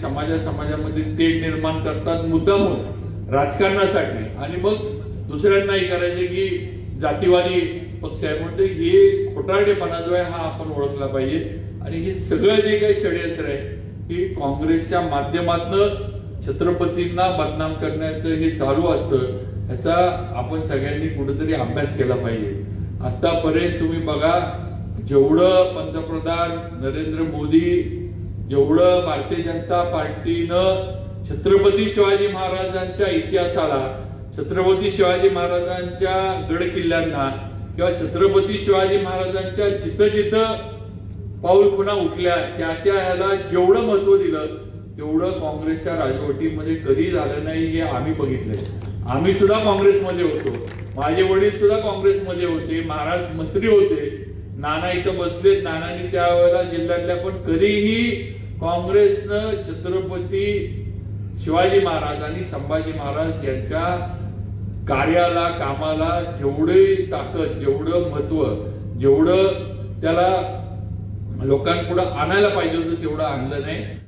समाजा समाजामध्ये ते निर्माण करतात मुद्दाम राजकारणासाठी. आणि मग दुसऱ्यांनाही करायचं की जातीवादी पक्ष आहे म्हणते हे खोटारडेपणा जो आहे हा आपण ओळखला पाहिजे. आणि हे सगळं जे काही षडयंत्र आहे हे काँग्रेसच्या माध्यमातनं छत्रपतींना बदनाम करण्याचं हे चालू असतं ह्याचा आपण सगळ्यांनी कुठेतरी अभ्यास केला पाहिजे. आतापर्यंत तुम्ही बघा जेवढं पंतप्रधान नरेंद्र मोदी जेवढं भारतीय जनता पार्टीनं छत्रपती शिवाजी महाराजांच्या इतिहासाला छत्रपती शिवाजी महाराजांच्या गड किल्ल्यांना किंवा छत्रपती शिवाजी महाराजांच्या जिथं जिथं पाऊल खुणा उठल्या त्या त्या ह्याला जेवढं महत्त्व दिलं तेवढं काँग्रेसच्या राजवटीमध्ये कधी झालं नाही हे आम्ही बघितलंय. आम्ही सुद्धा काँग्रेसमध्ये होतो. माझे वडील सुद्धा काँग्रेसमध्ये होते महाराज मंत्री होते. नाना इथं बसलेत नानांनी त्यावेळेला जिल्ह्यातल्या पण कधीही काँग्रेसनं छत्रपती शिवाजी महाराज आणि संभाजी महाराज यांच्या कार्याला कामाला जेवढी ताकद जेवढं महत्त्व जेवढं त्याला लोकांपुढे आणायला पाहिजे होतं तेवढं आणलं नाही.